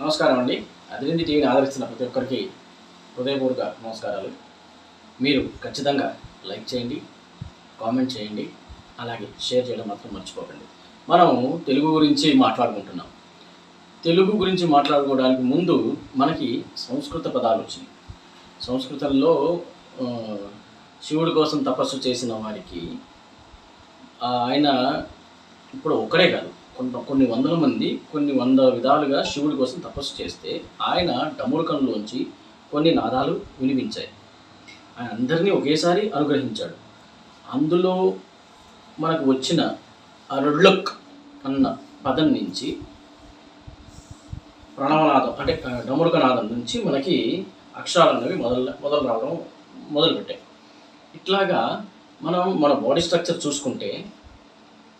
నమస్కారం అండి. అదిరింది టీవీని ఆదరిస్తున్న ప్రతి ఒక్కరికి హృదయపూర్వక నమస్కారాలు. మీరు ఖచ్చితంగా లైక్ చేయండి కామెంట్ చేయండి అలాగే షేర్ చేయడం మాత్రం మర్చిపోకండి. మనం తెలుగు గురించి మాట్లాడుకుంటున్నాం. తెలుగు గురించి మాట్లాడుకోవడానికి ముందు మనకి సంస్కృత పదాలు వచ్చినాయి. సంస్కృతంలో శివుడి కోసం తపస్సు చేసిన వారికి ఆయన ఇప్పుడు ఒకడే కాదు. కొంత కొన్ని వందల మంది కొన్ని వంద విధాలుగా శివుడి కోసం తపస్సు చేస్తే ఆయన డమురుకంలోంచి కొన్ని నాదాలు వినిపించాయి. ఆయన అందరినీ ఒకేసారి అనుగ్రహించాడు. అందులో మనకు వచ్చిన అరుళ్ళక్ అన్న పదం నుంచి ప్రణవనాదం అంటే ఆ, డమురుకనాదం నుంచి మనకి అక్షరాలు అనేవి మొదలు మొదలు రావడం మొదలుపెట్టాయి. ఇట్లాగా మనం మన బాడీ స్ట్రక్చర్ చూసుకుంటే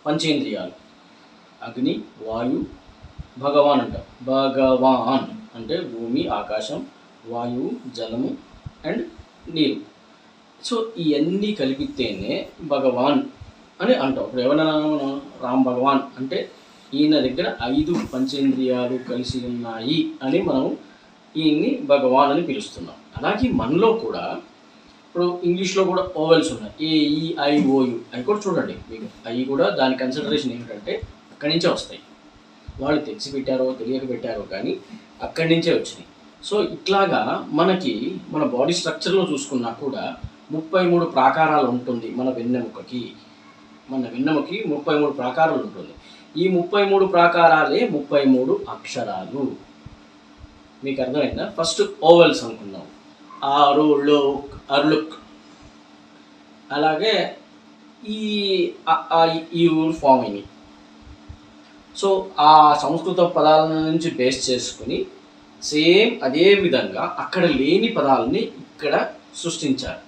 పంచేంద్రియాలు అగ్ని వాయు భగవాన్ అంట. భగవాన్ అంటే భూమి ఆకాశం వాయువు జలము అండ్ నీరు. సో ఇవన్నీ కలిపితేనే భగవాన్ అని అంటాం. ఇప్పుడు ఎవరైనా రామ్ భగవాన్ అంటే ఈయన దగ్గర ఐదు పంచేంద్రియాలు కలిసి ఉన్నాయి అని మనం ఈయన్ని భగవాన్ అని పిలుస్తున్నాం. అలాగే మనలో కూడా ఇప్పుడు ఇంగ్లీష్లో కూడా ఓవెల్స్ ఉన్నాయి. ఏ ఈ ఐ ఓయు అవి కూడా చూడండి. మీకు అవి కూడా దాని కన్సిడరేషన్ ఏమిటంటే అక్కడి నుంచే వస్తాయి. వాళ్ళు తెచ్చి పెట్టారో తెలియక పెట్టారో కానీ అక్కడి నుంచే వచ్చినాయి. సో ఇట్లాగా మనకి మన బాడీ స్ట్రక్చర్లో చూసుకున్నా కూడా ముప్పై మూడు ప్రాకారాలు ఉంటుంది మన వెన్నెముకకి. మన వెన్నెముకి ముప్పై మూడు ప్రాకారాలు ఉంటుంది. ఈ ముప్పై మూడు ప్రాకారాలే ముప్పై మూడు అక్షరాలు. మీకు అర్థమైందా? ఫస్ట్ ఓవెల్స్ అనుకున్నాం ఆరు లోక్ అర్లుక్. అలాగే ఈ ఈ ఊరు ఫామ్ అయినాయి. సో ఆ సంస్కృత పదాల నుంచి బేస్ చేసుకుని సేమ్ అదే విధంగా అక్కడ లేని పదాలని ఇక్కడ సృష్టించారు.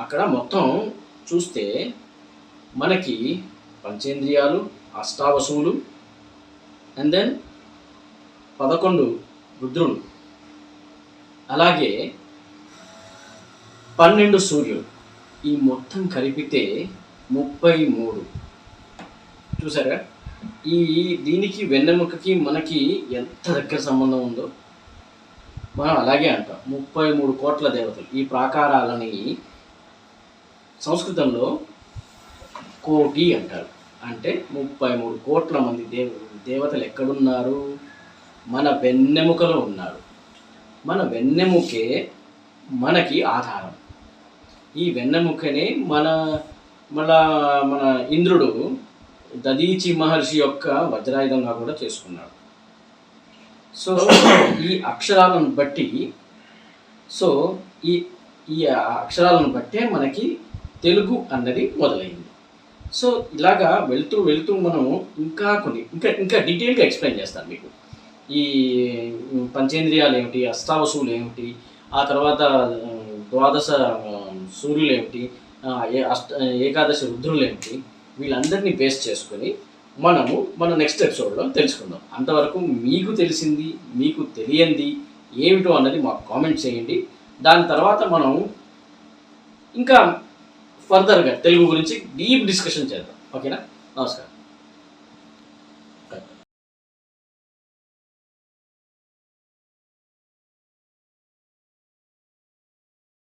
అక్కడ మొత్తం చూస్తే మనకి పంచేంద్రియాలు అష్టావసువులు అండ్ దెన్ పదకొండు రుద్రులు. అలాగే పన్నెండు సూర్యులు. ఈ మొత్తం కలిపితే ముప్పై మూడు. చూసారా ఈ దీనికి వెన్నెముకకి మనకి ఎంత దగ్గర సంబంధం ఉందో మనం అలాగే అంటాం. ముప్పై మూడు కోట్ల దేవతలు. ఈ ప్రాకారాలని సంస్కృతంలో కోటి అంటారు. అంటే ముప్పై మూడు కోట్ల మంది దేవ దేవతలు ఎక్కడున్నారు? మన వెన్నెముకలో ఉన్నారు. మన వెన్నెముకే మనకి ఆధారం. ఈ వెన్నెముకనే మన మన మన ఇంద్రుడు దదీచి మహర్షి యొక్క వజ్రాయుధంగా కూడా చేసుకున్నాడు సో ఈ అక్షరాలను బట్టి సో ఈ ఈ అక్షరాలను బట్టే మనకి తెలుగు అన్నది మొదలైంది. సో ఇలాగా వెళ్తూ వెళ్తూ మనం ఇంకా కొన్ని ఇంకా ఇంకా డీటెయిల్గా ఎక్స్ప్లెయిన్ చేస్తాను మీకు. ఈ పంచేంద్రియాలు ఏమిటి అష్టావసువులు ఏమిటి ఆ తర్వాత ద్వాదశ సూర్యులు ఏమిటి ఏ అష్ట ఏకాదశి రుద్రులు ఏమిటి వీళ్ళందరినీ బేస్ చేసుకొని మనము మన నెక్స్ట్ ఎపిసోడ్లో తెలుసుకుందాం. అంతవరకు మీకు తెలిసింది మీకు తెలియంది ఏమిటో అన్నది మాకు కామెంట్ చేయండి. దాని తర్వాత మనం ఇంకా ఫర్దర్గా తెలుగు గురించి డీప్ డిస్కషన్ చేద్దాం. ఓకేనా? నమస్కారం.